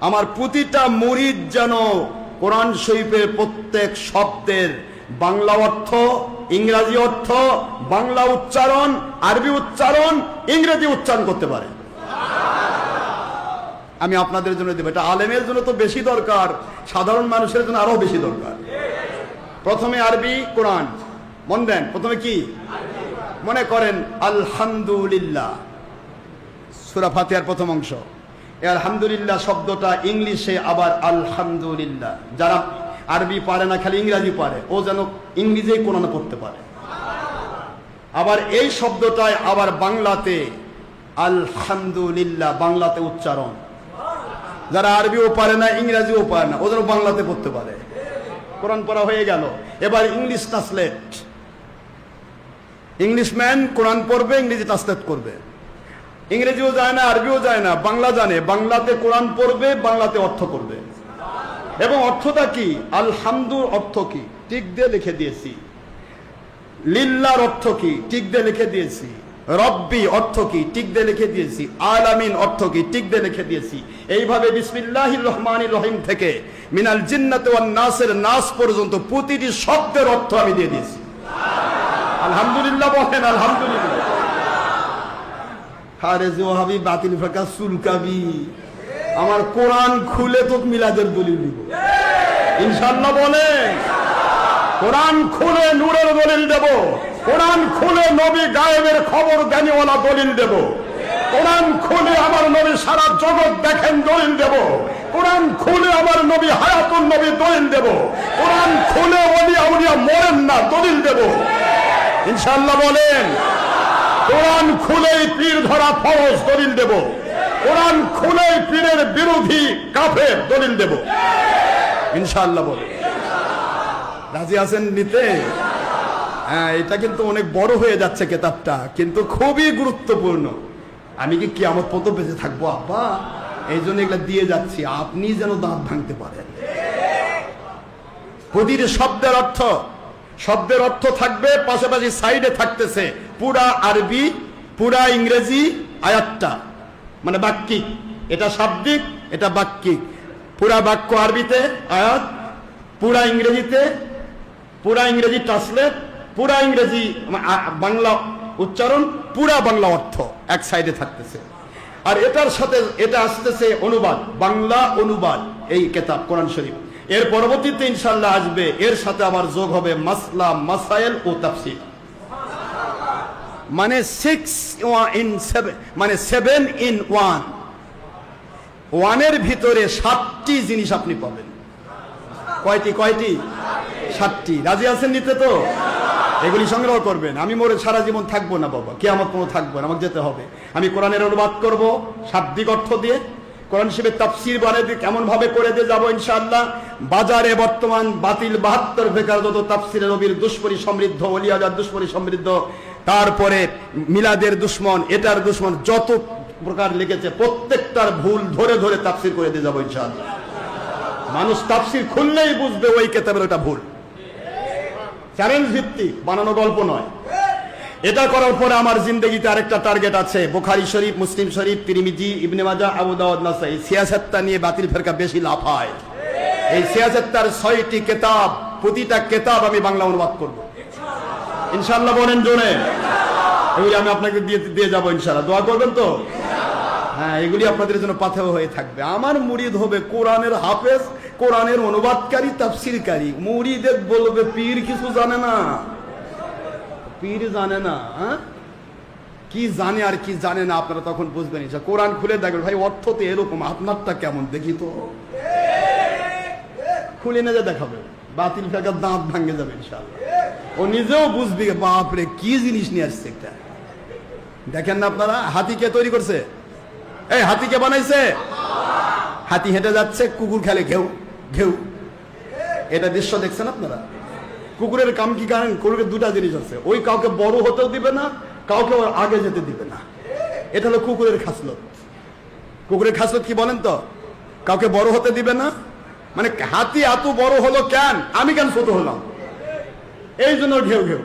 আমার প্রতিটা মরিদ যেন কোরআন শরীফের প্রত্যেক শব্দের বাংলা অর্থ, ইংরাজি অর্থ, বাংলা উচ্চারণ, আরবি উচ্চারণ, ইংরেজি উচ্চারণ করতে পারে। আমি আপনাদের জন্য দেবো। এটা আলেমের জন্য তো বেশি দরকার, সাধারণ মানুষের জন্য আরও বেশি দরকার। প্রথমে আরবি, কোরআন। মন দেন, প্রথমে কি? মনে করেন, আলহামদুলিল্লাহ। সুরা ফাতিহার প্রথম অংশ। আলহামদুলিল্লাহ শব্দটা ইংলিশে আবার আলহামদুলিল্লাহ। যারা আরবি পারে না, খালি ইংরাজি পারে, ও যেন ইংরেজিই কোরআন পড়তে পারে। আবার এই শব্দটায় আবার বাংলাতে আলহামদুলিল্লাহ, বাংলাতে উচ্চারণ। যারা আরবিও পারে না, ইংরাজিও পারে না, ও যেন বাংলাতে পড়তে পারে। কোরআন পড়া হয়ে গেল। এবার ইংলিশ ট্রান্সলেট ইংলিশম্যান কোরআন পড়বে, ইংরেজি ট্রান্সলেট করবে। ইংরেজিও যায় না, আরবিও যায় না, বাংলা জানে। বাংলাতে কোরআন পড়বে, বাংলাতে অর্থ করবে। এবং অর্থটা কি? আলহামদুর অর্থ কি? টিক দিয়ে লিখে দিয়েছি। লিল্লার অর্থ কি? টিক দিয়ে লিখে দিয়েছি। রব্বি অর্থ কি? টিক দিয়ে লিখে দিয়েছি। আলামিন অর্থ কি? টিক দিয়ে লিখে দিয়েছি। এইভাবে বিসমিল্লাহির রহমান রহিম থেকে মিনাল জিন্নাতে নাসের নাস পর্যন্ত প্রতিটি শব্দের অর্থ আমি দিয়ে দিয়েছি। আলহামদুলিল্লাহ বলেন, আলহামদুলিল্লাহ। বাতিল ফাঁকা আমার কোরআন খুলে তোক মিলাদের বলি দিব। ইনশাল্লাহ বলেন কোরআন খুলে নূরের দলিল দেব। কোরআন খুলে নবী গায়েবের খবর জ্ঞানীওয়ালা দলিল দেব। কোরআন খুলে আমার নবী সারা জগৎ দেখেন দলিল দেব। কোরআন খুলে আমার নবী হায়াতুল নবী দলিল দেব। কোরআন খুলে অলিয়া উলিয়া মরেন না দলিল দেব। ইনশাল্লাহ বলেন কোরআন খুলেই পীর ধরা ফরজ, দলিল দেব। কোরআন খুলেই পীরের বিরোধী কাফের, দলিল দেব। ইনশাল্লাহ বলে। রাজি আছেন নিতে? হ্যাঁ এটা কিন্তু অনেক বড় হয়ে যাচ্ছে কেতাবটা, কিন্তু খুবই গুরুত্বপূর্ণ। আমি কি কিয়ামত পত বেঁচে থাকব, আব্বা? এই জন্য এগুলা দিয়ে যাচ্ছি। আপনি যেন দাঁত ভাঙতে পারেন। প্রতিটি শব্দের অর্থ শব্দের অর্থ থাকবে, পাশাপাশি সাইডে থাকতেছে। পুরা আরবি, পুরা ইংরেজি আয়াতটা। মানে বাক্যিক এটা শাব্দিক, এটা বাক্যিক পুরা বাক্য আরবিতে, আয়াত। পুরা ইংরেজিতে, পুরা ইংরেজি ট্রান্সলেট, পুরা ইংরেজি বাংলা উচ্চারণ, পুরা বাংলা অর্থ এক সাইডে থাকতেছে। আর এটার সাথে, এটা আসতেছে অনুবাদ, বাংলা অনুবাদ, এই কেতাব, কোরআন শরীফ। এর পরবর্তীতে ইনশাল্লাহ আসবে। এর সাথে আবার যোগ হবে মাসলা, মাসাইল ও তাফসির। মানে সিক্স ইন সেভেন মানে সেভেন ইন ওয়ান ওয়ানের ভিতরে সাতটি জিনিস আপনি পাবেন। কয়টি কয়টি? সাতটি। রাজি আছেন নিতে তো? এগুলি সংগ্রহ করবেন। আমি মোরে সারা জীবন থাকব না বাবা। কে আমার কোনো থাকব না। আমাকে যেতে হবে। আমি কোরআনের অনুবাদ করব। শাব্দিক অর্থ দিয়ে কোরআন শিবের তাফসির কেমন ভাবে করে দিয়ে যাব ইনশাআল্লাহ। বাজারে বর্তমান বাতিল বাহাত্তর বেকার যত তাফসিরে রবির দুষ্পরি সমৃদ্ধ অলিয়াজার দুষ্পরি সমৃদ্ধ, তারপরে মিলাদের দুশ্মন, এটার দুশ্মন, যত প্রকার লিখেছে, প্রত্যেকটার ভুল ধরে ধরে তাফসির করে দিয়ে যাব ইনশাআল্লাহ। মানুষ তাফসির খুললেই বুঝবে ওই কেতাবের ওটা ভুল। চ্যালেঞ্জ ভিত্তিক, বানানো গল্প নয়। এটা করার পরে আমার জিন্দগিতে আরেকটা টার্গেট আছে। বোখারি শরীফ, মুসলিম শরীফ, তিরিমিজি, ইবনে মাজা আবু দাউদ, নাসাই। সিয়াসত্তা নিয়ে বাতিল ফেরকা বেশি লাফায় এই সিয়াসত্তার ছয়টি কেতাব, প্রতিটা কেতাব আমি বাংলা অনুবাদ করব। ইনশাআল্লাহ বলেন জোরে। এগুলি আমি আপনাকে দিয়ে দিয়ে যাব ইনশাআল্লাহ। দোয়া করবেন তো? হ্যাঁ এগুলি আপনাদের জন্য পাথেও হয়ে থাকবে। আমার মুরিদ হবে কোরআনের হাফেজ, কোরআনের অনুবাদকারী, তাফসিরকারী। মুরিদের বলবে, পীর কিছু জানে না। পীর জানে না হ্যাঁ? কি জানে আর কি জানে না আপনারা তখন বুঝবেন কোরআন খুলে দেখবেন, ভাই, অর্থ তো এরকম, আপনারটা কেমন দেখি তো। খুলে নিয়ে দেখাবে, বাতিল ফেকার দাঁত ভাঙে যাবে ইনশাল্লাহ ও নিজেও বুঝবে, বাপরে, কি জিনিস নিয়ে আসছে একটা। দেখেন না আপনারা, হাতি কে তৈরি করছে? এই, হাতি কে বানাইছে? হাতি হেঁটে যাচ্ছে, কুকুর খেলে ঘেউ ঘেউ। এটা দৃশ্য দেখছেন আপনারা? কুকুরের কাম কি কারণ? কুকুরের দুটা জিনিস আছে। ওই কাউকে বড় হতেও দিবে না, কাউকে ওর আগে যেতে দিবে না। এটা হলো কুকুরের খাসলত। কুকুরের খাসলত কি বলেন তো? কাউকে বড় হতে দিবে না মানে হাতি এত বড় হলো কেন? আমি কেন ছোট হলাম? এই জন্য ঘেউ ঘেউ